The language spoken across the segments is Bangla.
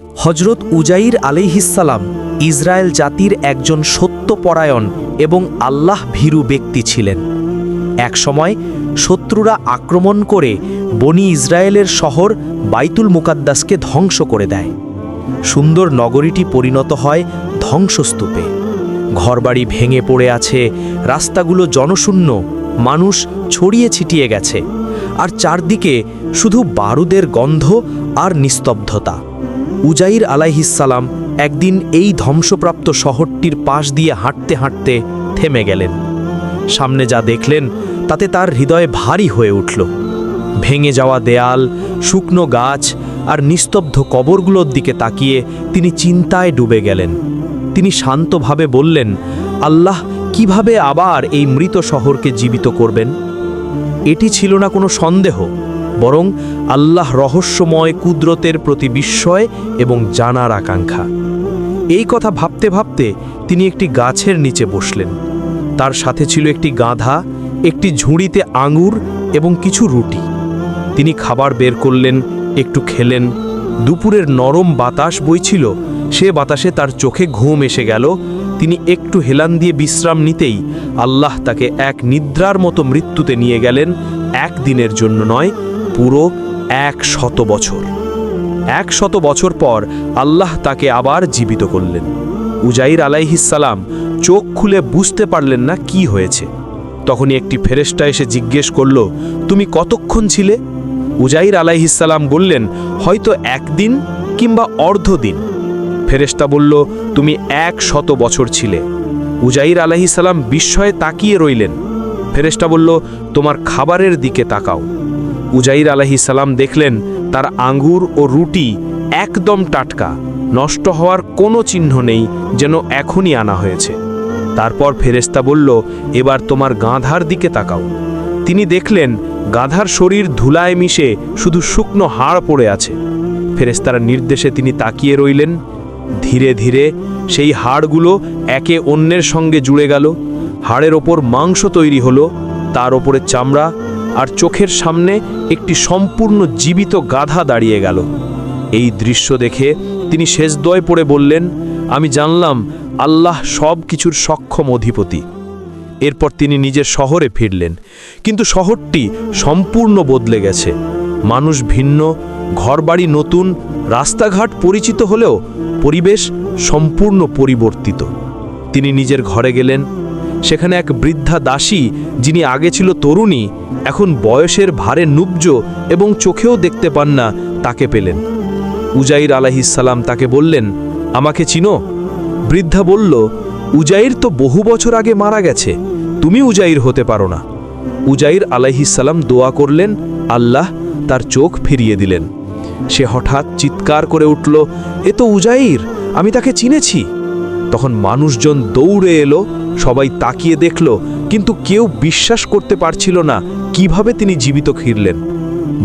হজরত উজাইর আলিহিসাল্লাম ইসরায়েল জাতির একজন সত্যপরায়ণ এবং আল্লাহ ভীরু ব্যক্তি ছিলেন। একসময় শত্রুরা আক্রমণ করে বনি ইসরায়েলের শহর বাইতুল মুকাদ্দাসকে ধ্বংস করে দেয়। সুন্দর নগরীটি পরিণত হয় ধ্বংসস্তূপে। ঘরবাড়ি ভেঙে পড়ে আছে, রাস্তাগুলো জনশূন্য, মানুষ ছড়িয়ে ছিটিয়ে গেছে, আর চারদিকে শুধু বারুদের গন্ধ আর নিস্তব্ধতা। উজাইর আলাইহিসালাম একদিন এই ধ্বংসপ্রাপ্ত শহরটির পাশ দিয়ে হাঁটতে হাঁটতে থেমে গেলেন। সামনে যা দেখলেন, তাতে তার হৃদয় ভারী হয়ে উঠল। ভেঙে যাওয়া দেয়াল, শুকনো গাছ আর নিস্তব্ধ কবরগুলোর দিকে তাকিয়ে তিনি চিন্তায় ডুবে গেলেন। তিনি শান্তভাবে বললেন, আল্লাহ কীভাবে আবার এই মৃত শহরকে জীবিত করবেন? এটি ছিল না কোনো সন্দেহ। বরং আল্লাহ রহস্যময় কুদরতের প্রতি বিস্ময় এবং জানার আকাঙ্ক্ষা। এই কথা ভাবতে ভাবতে তিনি একটি গাছের নিচে বসলেন। তার সাথে ছিল একটি গাধা, একটি ঝুড়িতে আঙুর এবং কিছু রুটি। তিনি খাবার বের করলেন, একটু খেলেন। দুপুরের নরম বাতাস বইছিল, সে বাতাসে তার চোখে ঘুম এসে গেল। তিনি একটু হেলান দিয়ে বিশ্রাম নিতেই আল্লাহ তাকে এক নিদ্রার মতো মৃত্যুতে নিয়ে গেলেন এক দিনের জন্য নয় পুরো এক শত বছর। এক শত বছর পর আল্লাহ তাকে আবার জীবিত করলেন। উজাইর আলাইহিসালাম চোখ খুলে বুঝতে পারলেন না কি হয়েছে। তখনই একটি ফেরেস্টা এসে জিজ্ঞেস করল, তুমি কতক্ষণ ছিলে? উজাইর আলাইহিসালাম বললেন, হয়তো একদিন কিংবা অর্ধদিন। ফেরেস্তা বলল, তুমি এক শত বছর ছিলে। উজাইর আলাইহিসালাম বিস্ময়ে তাকিয়ে রইলেন। ফেরেস্তা বলল, তোমার খাবারের দিকে তাকাও। উজাইর আলাইহিসালাম দেখলেন, তার আঙ্গুর ও রুটি একদম টাটকা, নষ্ট হওয়ার কোনো চিহ্ন নেই যেন এখনই আনা হয়েছে। তারপর ফেরেস্তা বলল, এবার তোমার গাঁধার দিকে তাকাও। তিনি দেখলেন, গাধার শরীর ধুলায় মিশে শুধু শুকনো হাড় পড়ে আছে। ফেরেস্তার নির্দেশে তিনি তাকিয়ে রইলেন। ধীরে ধীরে সেই হাড়গুলো একে অন্যের সঙ্গে জুড়ে গেল। হাড়ের ওপর মাংস তৈরি হলো, তার ওপরে চামড়া আর চোখের সামনে একটি সম্পূর্ণ জীবিত গাধা দাঁড়িয়ে গেল। এই দৃশ্য দেখে তিনি শেষদয় পড়ে বললেন, আমি জানলাম আল্লাহ সব কিছুর সক্ষম অধিপতি। এরপর তিনি নিজের শহরে ফিরলেন। কিন্তু শহরটি সম্পূর্ণ বদলে গেছে। মানুষ ভিন্ন, ঘরবাড়ি নতুন, রাস্তাঘাট পরিচিত হলেও পরিবেশ সম্পূর্ণ পরিবর্তিত। তিনি নিজের ঘরে গেলেন। সেখানে এক বৃদ্ধা দাসী, যিনি আগে ছিল তরুণী এখন বয়সের ভারে নুব্জ এবং চোখেও দেখতে পান না, তাকে পেলেন। উজাইর আলাহিসাল্লাম তাকে বললেন, আমাকে চিনো? বৃদ্ধা বলল, উজাইর তো বহু বছর আগে মারা গেছে, তুমি উজাইর হতে পারো না। উজাইর আলাইহিসাল্লাম দোয়া করলেন, আল্লাহ তার চোখ ফিরিয়ে দিলেন। সে হঠাৎ চিৎকার করে উঠল, এ তো উজাইর, আমি তাকে চিনেছি। তখন মানুষজন দৌড়ে এলো, সবাই তাকিয়ে দেখল, কিন্তু কেউ বিশ্বাস করতে পারছিল না কীভাবে তিনি জীবিত ফিরলেন।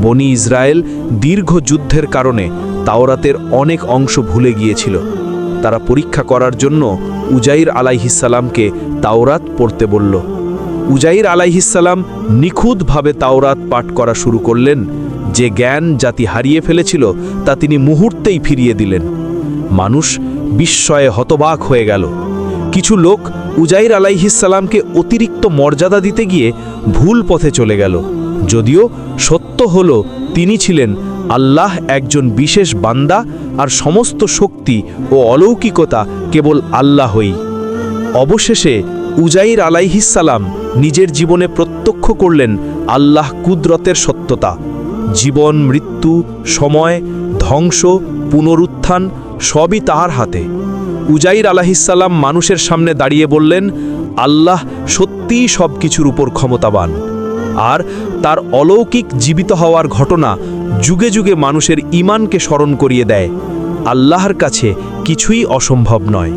বনি ইসরায়েল দীর্ঘ যুদ্ধের কারণে তাওরাতের অনেক অংশ ভুলে গিয়েছিল। তারা পরীক্ষা করার জন্য উজাইর আলাইহিসাল্লামকে তাওরাত পড়তে বলল। উজাইর আলাইহিসাল্লাম নিখুঁতভাবে তাওরাত পাঠ করা শুরু করলেন। যে জ্ঞান জাতি হারিয়ে ফেলেছিল, তা তিনি মুহূর্তেই ফিরিয়ে দিলেন। মানুষ বিস্ময়ে হতবাক হয়ে গেল। কিছু লোক উজাইর আলাইহিসাল্লামকে অতিরিক্ত মর্যাদা দিতে গিয়ে ভুল পথে চলে গেল। যদিও সত্য হল, তিনি ছিলেন আল্লাহ একজন বিশেষ বান্দা আর সমস্ত শক্তি ও অলৌকিকতা কেবল আল্লাহই। অবশেষে উজাইর আলাইহিসাল্লাম নিজের জীবনে প্রত্যক্ষ করলেন আল্লাহ কুদরতের সত্যতা। জীবন, মৃত্যু, সময়, ধ্বংস, পুনরুত্থান সবই তাহার হাতে। উজাইর আলাহিসাল্লাম মানুষের সামনে দাঁড়িয়ে বললেন, আল্লাহ সত্যিই সব কিছুর উপর ক্ষমতাবান। আর তার অলৌকিক জীবিত হওয়ার ঘটনা যুগে যুগে মানুষের ইমানকে স্মরণ করিয়ে দেয়। আল্লাহর কাছে কিছুই অসম্ভব নয়।